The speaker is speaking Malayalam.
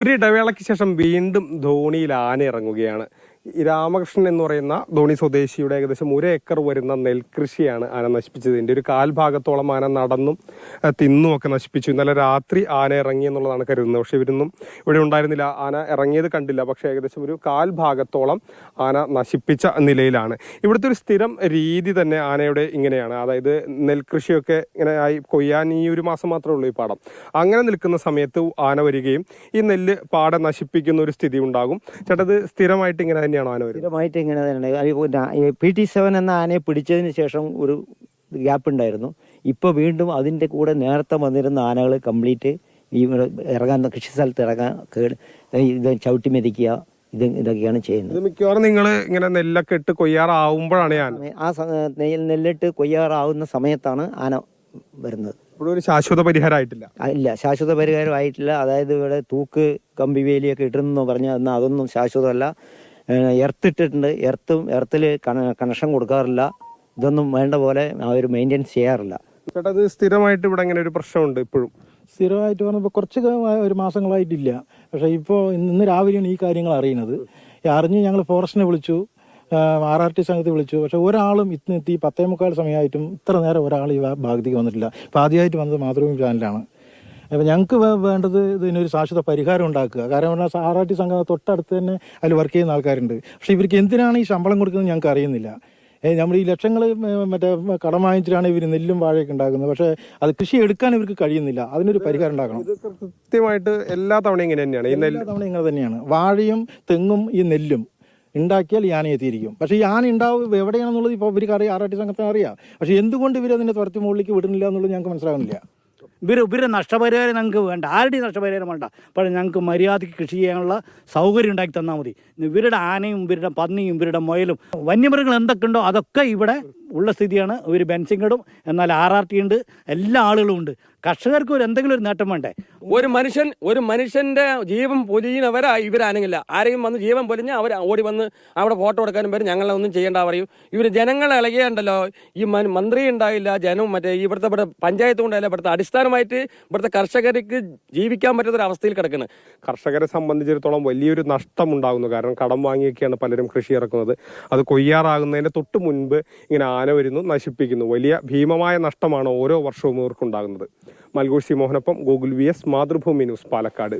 ഒരു ഇടവേളയ്ക്ക് ശേഷം വീണ്ടും ധോണിയിൽ ആന ഇറങ്ങുകയാണ്. രാമകൃഷ്ണൻ എന്ന് പറയുന്ന ധോണി സ്വദേശിയുടെ ഏകദേശം ഒരു ഏക്കർ വരുന്ന നെൽകൃഷിയാണ് ആന നശിപ്പിച്ചത്. ഇതിന്റെ ഒരു കാൽഭാഗത്തോളം ആന നടന്നും തിന്നും ഒക്കെ നശിപ്പിച്ചു. ഇന്നലെ രാത്രി ആന ഇറങ്ങി എന്നുള്ളതാണ് കരുതുന്നത്. പക്ഷെ ഇവരൊന്നും ഇവിടെ ഉണ്ടായിരുന്നില്ല. ആന ഇറങ്ങിയത് കണ്ടില്ല. പക്ഷെ ഏകദേശം ഒരു കാൽഭാഗത്തോളം ആന നശിപ്പിച്ച നിലയിലാണ്. ഇവിടുത്തെ ഒരു സ്ഥിരം രീതി തന്നെ ആനയുടെ ഇങ്ങനെയാണ്. അതായത് നെൽകൃഷിയൊക്കെ ഇങ്ങനെ ആയി കൊയ്യാൻ ഈ ഒരു മാസം മാത്രമേ ഉള്ളൂ ഈ പാടം. അങ്ങനെ നിൽക്കുന്ന സമയത്ത് ആന വരികയും ഈ നെല്ല് പാടം നശിപ്പിക്കുന്ന ഒരു സ്ഥിതി ഉണ്ടാകും. ചേട്ടത് സ്ഥിരമായിട്ട് ഇങ്ങനെ തന്നെയാണോ ആന വരുന്നത്? സ്ഥിരമായിട്ട് ഇങ്ങനെ പി ടി സെവൻ എന്ന ആനയെ പിടിച്ചതിന് ശേഷം ഒരു ഗ്യാപ്പ് ഉണ്ടായിരുന്നു. ഇപ്പോൾ വീണ്ടും അതിന്റെ കൂടെ നേരത്തെ വന്നിരുന്ന ആനകൾ കംപ്ലീറ്റ് ഈ ഇറങ്ങാൻ കൃഷി സ്ഥലത്ത് ഇറങ്ങാൻ ഇത് ചവിട്ടി മെതിക്കുക ഇത് ഇതൊക്കെയാണ് ചെയ്യുന്നത്. മിക്കവാറും നിങ്ങൾ ഇങ്ങനെ നെല്ലൊക്കെ ഇട്ട് കൊയ്യാറാവുമ്പോഴാണ് ഞാൻ ആ നെല്ലിട്ട് കൊയ്യാറാവുന്ന സമയത്താണ് ആന വരുന്നത്. ഇവിടെ ഒരു ശാശ്വത പരിഹാരമായിട്ടില്ല. ഇല്ല ശാശ്വത പരിഹാരമായിട്ടില്ല. അതായത് ഇവിടെ തൂക്ക് കമ്പി വേലിയൊക്കെ ഇടുന്നു പറഞ്ഞാൽ എന്നാൽ അതൊന്നും ശാശ്വതമല്ല. എർത്ത് ഇട്ടിട്ടുണ്ട്. എർത്തും എർത്തിൽ കണക്ഷൻ കൊടുക്കാറില്ല. ഇതൊന്നും വേണ്ട പോലെ അവർ മെയിന്റെയിൻസ് ചെയ്യാറില്ല. ചേട്ടാ അത് സ്ഥിരമായിട്ട് ഇവിടെ ഇങ്ങനെ ഒരു പ്രശ്നമുണ്ട് ഇപ്പോഴും? സ്ഥിരമായിട്ട് പറഞ്ഞപ്പോൾ കുറച്ച് ഒരു മാസങ്ങളായിട്ടില്ല. പക്ഷേ ഇപ്പോൾ ഇന്ന് രാവിലെയാണ് ഈ കാര്യങ്ങൾ അറിയുന്നത്. അറിഞ്ഞ് ഞങ്ങൾ ഫോറസ്റ്റിനെ വിളിച്ചു. ആർ ആർ ടി സംഘത്തെ വിളിച്ചു. പക്ഷേ ഒരാളും ഇന്ന് എത്തി പത്തേ മുക്കാൽ സമയമായിട്ടും ഇത്ര നേരം ഒരാൾ ഈ ഭാഗത്തേക്ക് വന്നിട്ടില്ല. ഇപ്പം ആദ്യമായിട്ട് വന്നത് മാതൃഭൂമി ചാനലാണ് അപ്പോൾ ഞങ്ങൾക്ക് വേണ്ടത് ഇതിനൊരു ശാശ്വത പരിഹാരം ഉണ്ടാക്കുക. കാരണം പറഞ്ഞാൽ ആർ ആർ ടി സംഘം തൊട്ടടുത്ത് തന്നെ അതിൽ വർക്ക് ചെയ്യുന്ന ആൾക്കാരുണ്ട്. പക്ഷേ ഇവർക്ക് എന്തിനാണ് ഈ ശമ്പളം കൊടുക്കുന്നത് ഞങ്ങൾക്ക് അറിയുന്നില്ല. നമ്മൾ ഈ ലക്ഷങ്ങൾ മറ്റേ കടം വാങ്ങിച്ചിട്ടാണ് ഇവർ നെല്ലും വാഴയൊക്കെ ഉണ്ടാക്കുന്നത്. പക്ഷേ അത് കൃഷി എടുക്കാൻ ഇവർക്ക് കഴിയുന്നില്ല. അതിനൊരു പരിഹാരം ഉണ്ടാക്കണം കൃത്യമായിട്ട് എല്ലാ തവണയും ഇങ്ങനെ തന്നെയാണ്. ഈ നെല്ല് എല്ലാ തവണ ഇങ്ങനെ തന്നെയാണ്. വാഴയും തെങ്ങും ഈ നെല്ലും ഉണ്ടാക്കിയാൽ ഈ ആന എത്തിയിരിക്കും. പക്ഷേ ഈ ആന ഉണ്ടാവും എവിടെയാണെന്നുള്ളത് ഇപ്പോൾ ഇവർക്ക് അറിയാം. ആറാട്ടി സംഘത്തിന് അറിയാം. പക്ഷേ എന്തുകൊണ്ട് ഇവർ അതിനെ തുരത്തി മുകളിലേക്ക് വിടുന്നില്ല എന്നുള്ളത് ഞങ്ങൾക്ക് മനസ്സിലാകുന്നില്ല. ഇവർ ഇവരെ നഷ്ടപരിഹാരം ഞങ്ങൾക്ക് വേണ്ട. ആരുടെയും നഷ്ടപരിഹാരം വേണ്ട. പക്ഷേ ഞങ്ങൾക്ക് മര്യാദയ്ക്ക് കൃഷി ചെയ്യാനുള്ള സൗകര്യം ഉണ്ടാക്കി തന്നാൽ മതി. ഇവരുടെ ആനയും ഇവരുടെ പന്നിയും ഇവരുടെ മുയലും വന്യമൃഗങ്ങൾ എന്തൊക്കെ ഉണ്ടോ അതൊക്കെ ഇവിടെ ഉള്ള സ്ഥിതിയാണ് ഒരു ബെൻസിങ് ഇടും എന്നാൽ ആർ ആർ ടി ഉണ്ട് എല്ലാ ആളുകളും ഉണ്ട്. കർഷകർക്ക് ഒരു എന്തെങ്കിലും ഒരു നേട്ടം വേണ്ടേ? ഒരു മനുഷ്യൻ ഒരു മനുഷ്യന്റെ ജീവൻ പൊലിയുന്നവരാ ഇവരാണെങ്കില്ല ആരെയും വന്ന് ജീവൻ പൊലിഞ്ഞ് അവർ ഓടി വന്ന് അവിടെ ഫോട്ടോ എടുക്കാനും വരും. ഞങ്ങളെ ഒന്നും ചെയ്യേണ്ട പറയും. ഇവർ ജനങ്ങളെ ഇളകിയുണ്ടല്ലോ. ഈ മന്ത്രി ഉണ്ടായില്ല ജനവും മറ്റേ ഇവിടുത്തെ ഇവിടെ പഞ്ചായത്ത് കൊണ്ടല്ല ഇവിടുത്തെ അടിസ്ഥാനമായിട്ട് ഇവിടുത്തെ കർഷകർക്ക് ജീവിക്കാൻ പറ്റുന്ന ഒരു അവസ്ഥയിൽ കിടക്കുന്നത് കർഷകരെ സംബന്ധിച്ചിടത്തോളം വലിയൊരു നഷ്ടം ഉണ്ടാകുന്നു കാരണം കടം വാങ്ങിയൊക്കെയാണ് പലരും കൃഷി ഇറക്കുന്നത്. അത് കൊയ്യാറാകുന്നതിന് തൊട്ട് മുൻപ് ഇങ്ങനെ ആന വരുന്നു നശിപ്പിക്കുന്നു. വലിയ ഭീമമായ നഷ്ടമാണ് ഓരോ വർഷവും ഇവർക്കുണ്ടാകുന്നത്. മൽഗോഷി മോഹനൊപ്പം Google V S Mathrubhumi news Palakkad.